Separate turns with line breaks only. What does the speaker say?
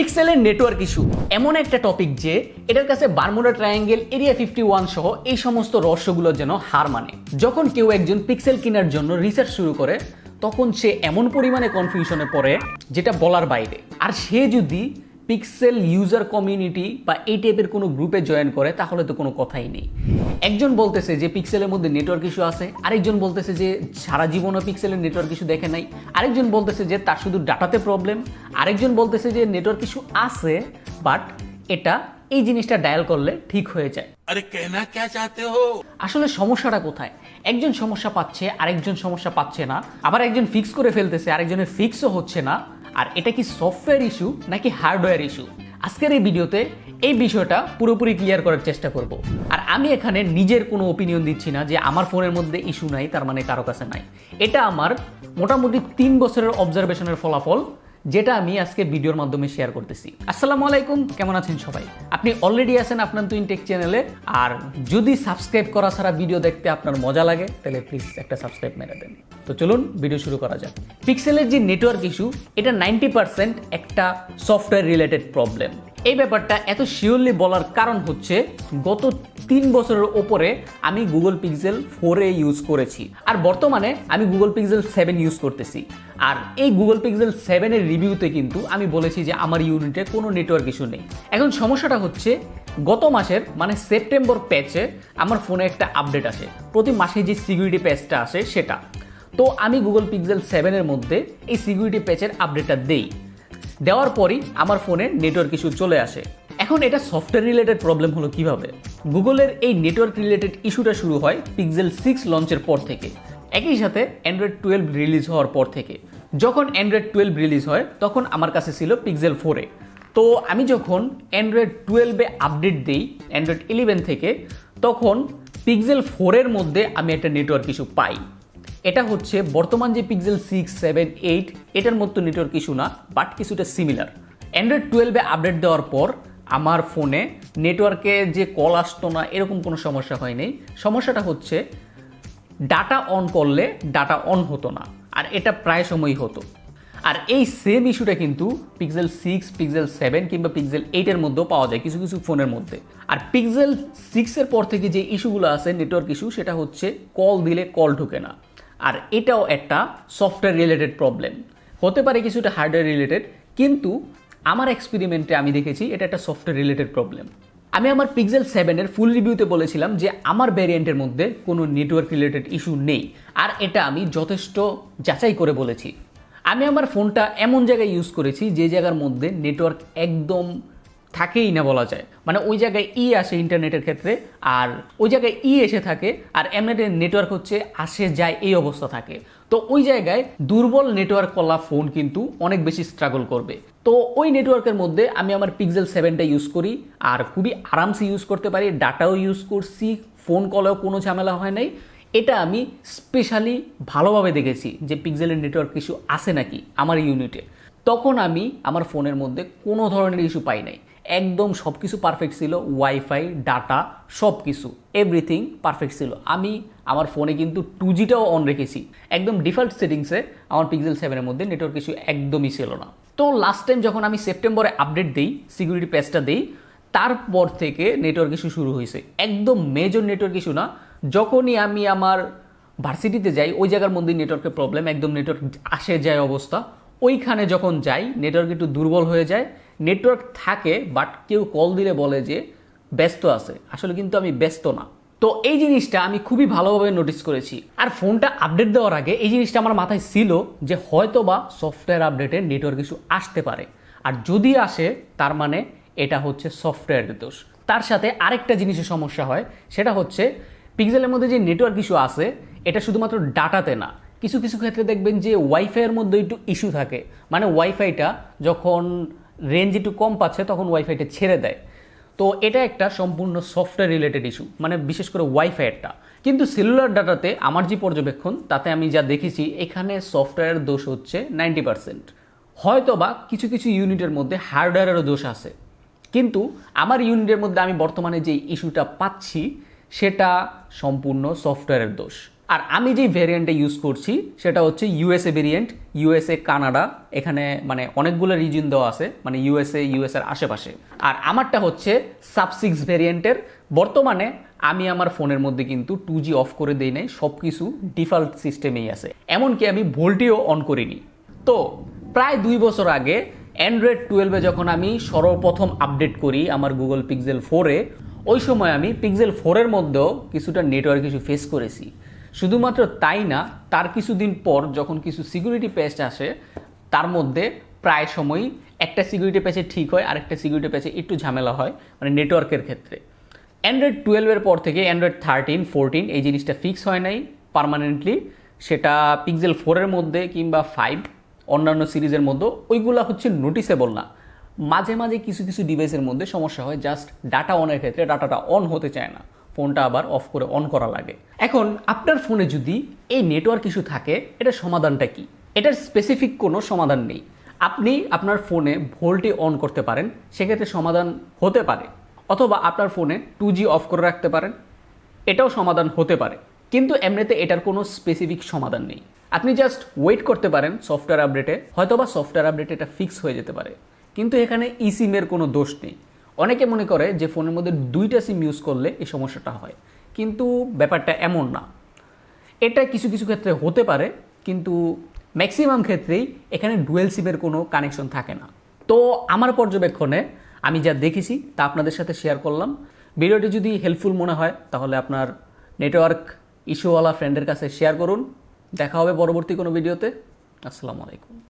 পিক্সেলের network issue এমন একটা টপিক যে এটার কাছে Bermuda Triangle area fifty one সহ এই সমস্ত রহস্যগুলোর যেন হার মানে। যখন কেউ একজন পিক্সেল কেনার জন্য রিসার্চ শুরু করে, তখন সে এমন পরিমাণে কনফিউশনে পড়ে, যেটা বলার বাইরে। আর সে যদি পিক্সেল ইউজার কমিউনিটি বা এই টাইপের কোনো গ্রুপে জয়েন করে তাহলে তো কোনো কথাই নেই। একজন বলতেছে যে পিক্সেলের মধ্যে নেটওয়ার্ক ইস্যু আছে আরেকজন বলতেছে যে সারা জীবনে পিক্সেলের নেটওয়ার্ক ইস্যু দেখে নাই আরেকজন বলতেছে যে তার শুধু ডাটাতে প্রবলেম আরেকজন বলতেছে যে নেটওয়ার্ক ইস্যু আছে বাট এটা এই জিনিসটা ডায়াল করলে ঠিক হয়ে যায়।
আরে কেনা কে চাতে হো?
আসলে সমস্যাটা কোথায়? একজন সমস্যা পাচ্ছে আরেকজন সমস্যা পাচ্ছে না আবার একজন ফিক্স করে ফেলতেছে আরেকজনের ফিক্সও হচ্ছে না আর এটা কি সফটওয়্যার ইস্যু নাকি হার্ডওয়্যার ইস্যু আজকের এই ভিডিওতে এই বিষয়টা পুরোপুরি ক্লিয়ার করার চেষ্টা করব। আর আমি এখানে নিজের কোনো ওপিনিয়ন দিচ্ছি না যে আমার ফোনের মধ্যে ইস্যু নাই, তার মানে কারও কাছে নাই। এটা আমার মোটামুটি তিন বছরের অবজারভেশনের ফলাফল যেটা আমি আজকে ভিডিওর মাধ্যমে শেয়ার করতেছি। আসসালামু আলাইকুম, কেমন আছেন সবাই? আপনি অলরেডি আছেন আপনার তুইন টেক চ্যানেলে আর যদি সাবস্ক্রাইব করা ছাড়া ভিডিও দেখতে আপনার মজা লাগে, তাহলে প্লিজ একটা সাবস্ক্রাইব মেরে দেন। তো চলুন ভিডিও শুরু করা যাক। পিক্সেলের যে নেটওয়ার্ক ইস্যু এটা নাইনটি পার্সেন্ট একটা সফটওয়্যার রিলেটেড প্রবলেম এই ব্যাপারটা এত শিওরলি বলার কারণ হচ্ছে, গত তিন বছরের ওপরে আমি গুগল পিক্সেল ফোরে ইউজ করেছি। আর বর্তমানে আমি গুগল পিক্সেল সেভেন ইউজ করতেছি। আর এই গুগল পিক্সেল সেভেনের রিভিউতে কিন্তু আমি বলেছি যে আমার ইউনিটে কোনো নেটওয়ার্ক ইস্যু নেই। এখন সমস্যাটা হচ্ছে, গত মাসের মানে সেপ্টেম্বর প্যাচে আমার ফোনে একটা আপডেট আসে। প্রতি মাসে যে সিকিউরিটি প্যাচটা আসে, সেটা। তো আমি গুগল পিক্সেল সেভেনের মধ্যে এই সিকিউরিটি প্যাচের আপডেটটা দেই। দেওয়ার পরই আমার ফোনে নেটওয়ার্ক ইস্যু চলে আসে। এখন এটা সফটওয়্যার রিলেটেড প্রবলেম হলো কীভাবে? গুগলের এই নেটওয়ার্ক রিলেটেড ইস্যুটা শুরু হয় পিক্সেল সিক্স লঞ্চের পর থেকে। একই সাথে অ্যান্ড্রয়েড টুয়েলভ রিলিজ হওয়ার পর থেকে। যখন অ্যান্ড্রয়েড টুয়েলভ রিলিজ হয়, তখন আমার কাছে ছিল পিক্সেল ফোরে তো আমি যখন অ্যান্ড্রয়েড টুয়েলভে আপডেট দিই অ্যান্ড্রয়েড ইলেভেন থেকে, তখন পিক্সেল ফোরের মধ্যে আমি একটা নেটওয়ার্ক ইস্যু পাই। এটা হচ্ছে বর্তমান যে পিক্সেল সিক্স সেভেন এইট এটার মতো নেটওয়ার্ক ইস্যু না বাট কিছুটা সিমিলার অ্যান্ড্রয়েড টুয়েলভে আপডেট দেওয়ার পর আমার ফোনে নেটওয়ার্কে যে কল আসতো না, এরকম কোনো সমস্যা হয়নি। সমস্যাটা হচ্ছে, ডাটা অন করলে ডাটা অন হতো না, আর এটা প্রায় সময়ই হতো। আর এই সেম ইস্যুটা কিন্তু পিক্সেল সিক্স পিক্সেল সেভেন কিংবা পিক্সেল এইটের মধ্যেও পাওয়া যায় কিছু কিছু ফোনের মধ্যে। আর পিক্সেল সিক্সের পর থেকে যে ইস্যুগুলো আছে নেটওয়ার্ক ইস্যু সেটা হচ্ছে কল দিলে কল ঢুকে না। আর এটাও একটা সফটওয়্যার রিলেটেড প্রবলেম হতে পারে কিছুটা হার্ডওয়্যার রিলেটেড কিন্তু আমার এক্সপেরিমেন্টে আমি দেখেছি, এটা একটা সফটওয়্যার রিলেটেড প্রবলেম আমি আমার পিক্সেল সেভেনের ফুল রিভিউতে বলেছিলাম যে আমার ভ্যারিয়েন্টের মধ্যে কোনো নেটওয়ার্ক রিলেটেড ইস্যু নেই, আর এটা আমি যথেষ্ট যাচাই করে বলেছি। আমি আমার ফোনটা এমন জায়গায় ইউজ করেছি যে জায়গার মধ্যে নেটওয়ার্ক একদম থাকেই না বলা যায়। মানে ওই জায়গায় ই আসে ইন্টারনেটের ক্ষেত্রে, আর ওই জায়গায় ই এসে থাকে, আর এমনেটের নেটওয়ার্ক হচ্ছে আসে, যায়, এই অবস্থা থাকে। তো ওই জায়গায় দুর্বল নেটওয়ার্ক কলা ফোন কিন্তু অনেক বেশি স্ট্রাগল করবে। তো ওই নেটওয়ার্কের মধ্যে আমি আমার পিক্সেল সেভেনটা ইউজ করি, আর খুবই আরামসে ইউজ করতে পারি ডাটাও ইউজ করছি ফোন কলেও কোনো ঝামেলা হয় নাই। এটা আমি স্পেশালি ভালোভাবে দেখেছি যে পিক্সেলের নেটওয়ার্ক ইস্যু আছে নাকি আমার ইউনিটে তখন আমি আমার ফোনের মধ্যে কোনো ধরনের ইস্যু পাই নাই। একদম সব কিছু পারফেক্ট ছিল। ওয়াইফাই ডাটা সব কিছু এভরিথিং পারফেক্ট ছিল। আমি আমার ফোনে কিন্তু টু জিটাও অন রেখেছি। একদম ডিফল্ট সেটিংসে আমার পিক্সেল সেভেনের মধ্যে নেটওয়ার্ক ইস্যু একদমই ছিল না। তো লাস্ট টাইম যখন আমি সেপ্টেম্বরে আপডেট দিই সিকিউরিটি প্যাচটা দিই, তারপর থেকে নেটওয়ার্ক ইস্যু শুরু হয়েছে। একদম মেজর নেটওয়ার্ক ইস্যু না। যখনই আমি আমার ভার্সিটিতে যাই, ওই জায়গার মধ্যে নেটওয়ার্কের প্রবলেম একদম নেটওয়ার্ক আসে যায় অবস্থা। ওইখানে যখন যাই নেটওয়ার্ক একটু দুর্বল হয়ে যায়। নেটওয়ার্ক থাকে বাট কেউ কল দিলে বলে যে ব্যস্ত আছে। আসলে কিন্তু আমি ব্যস্ত না। তো এই জিনিসটা আমি খুবই ভালোভাবে নোটিস করেছি। আর ফোনটা আপডেট দেওয়ার আগে এই জিনিসটা আমার মাথায় ছিল যে হয়তো বা সফটওয়্যার আপডেটে নেটওয়ার্ক ইস্যু আসতে পারে। আর যদি আসে, তার মানে এটা হচ্ছে সফটওয়্যারের দোষ। তার সাথে আরেকটা জিনিসের সমস্যা হয়, সেটা হচ্ছে পিক্সেলের মধ্যে যে নেটওয়ার্ক ইস্যু আছে, এটা শুধুমাত্র ডাটাতে না। কিছু কিছু ক্ষেত্রে দেখবেন যে ওয়াইফাইয়ের মধ্যে একটু ইস্যু থাকে। মানে ওয়াইফাইটা যখন রেঞ্জ একটু কম পাচ্ছে, তখন ওয়াইফাইটা ছেড়ে দেয়। তো এটা একটা সম্পূর্ণ সফটওয়্যার রিলেটেড ইস্যু মানে বিশেষ করে ওয়াইফাইয়েরটা কিন্তু সেলুলার ডাটাতে আমার যে পর্যবেক্ষণ, তাতে আমি যা দেখেছি, এখানে সফটওয়্যারের দোষ হচ্ছে নাইনটি পার্সেন্ট হয়তো বা কিছু কিছু ইউনিটের মধ্যে হার্ডওয়্যারেরও দোষ আছে। কিন্তু আমার ইউনিটের মধ্যে আমি বর্তমানে যে ইস্যুটা পাচ্ছি, সেটা সম্পূর্ণ সফটওয়্যারের দোষ। আর আমি যেই ভেরিয়েন্টে ইউজ করছি, সেটা হচ্ছে ইউএসএ ভেরিয়েন্ট ইউএসএ কানাডা এখানে মানে অনেকগুলো রিজিন দেওয়া আছে মানে ইউএসএ ইউএস এর আশেপাশে। আর আমারটা হচ্ছে সাব সিক্স ভেরিয়েন্টের বর্তমানে আমি আমার ফোনের মধ্যে কিন্তু টু জি অফ করে দেই নাই সব কিছু ডিফল্ট সিস্টেমেই আছে। এমনকি আমি ভোল্টিও অন করিনি। তো প্রায় দুই বছর আগে অ্যান্ড্রয়েড টুয়েলভে যখন আমি সর্বপ্রথম আপডেট করি আমার গুগল পিক্সেল ফোরে ওই সময় আমি পিক্সেল ফোরের মধ্যেও কিছুটা নেটওয়ার্ক ইস্যু ফেস করেছি। শুধুমাত্র তাই না, তার কিছুদিন পর যখন কিছু সিকিউরিটি প্যাচ আসে, তার মধ্যে প্রায় সময়ই একটা সিকিউরিটি প্যাচে ঠিক হয়, আরেকটা সিকিউরিটি প্যাচে একটু ঝামেলা হয় মানে নেটওয়ার্কের ক্ষেত্রে। অ্যান্ড্রয়েড টুয়েলভের পর থেকে অ্যান্ড্রয়েড থার্টিন ফোরটিন এই জিনিসটা ফিক্স হয় নাই পার্মানেন্টলি সেটা পিক্সেল ফোরের মধ্যে কিংবা ফাইভ অন্যান্য সিরিজের মধ্যে ওইগুলা হচ্ছে নোটিসেবল না। মাঝে মাঝে কিছু কিছু ডিভাইসের মধ্যে সমস্যা হয় জাস্ট ডাটা অনের ক্ষেত্রে ডাটাটা অন হতে চায় না। ফোনটা আবার অফ করে অন করা লাগে। এখন, আপনার ফোনে যদি এই নেটওয়ার্ক ইস্যু থাকে, এটার সমাধানটা কি? এটার স্পেসিফিক কোনো সমাধান নেই। আপনি আপনার ফোনে ভোল্টে অন করতে পারেন, সেক্ষেত্রে সমাধান হতে পারে। অথবা আপনার ফোনে টু জি অফ করে রাখতে পারেন, এটাও সমাধান হতে পারে। কিন্তু এমনিতে এটার কোনো স্পেসিফিক সমাধান নেই। আপনি জাস্ট ওয়েট করতে পারেন সফটওয়্যার আপডেটে হয়তোবা সফটওয়্যার আপডেটে এটা ফিক্স হয়ে যেতে পারে। কিন্তু এখানে ই সিমের কোনো দোষ নেই। অনেকে মনে করে যে ফোনের মধ্যে দুইটা সিম ইউজ করলে এই সমস্যাটা হয়। কিন্তু ব্যাপারটা এমন না। এটা কিছু কিছু ক্ষেত্রে হতে পারে, কিন্তু ম্যাক্সিমাম ক্ষেত্রেই এখানে ডুয়েল সিমের কোনো কানেকশন থাকে না। তো আমার পর্যবেক্ষণে আমি যা দেখেছি তা আপনাদের সাথে শেয়ার করলাম। ভিডিওটি যদি হেল্পফুল মনে হয়, তাহলে আপনার নেটওয়ার্ক ইস্যুওয়ালা ফ্রেন্ডের কাছে শেয়ার করুন। দেখা হবে পরবর্তী কোনো ভিডিওতে। আসসালামু আলাইকুম।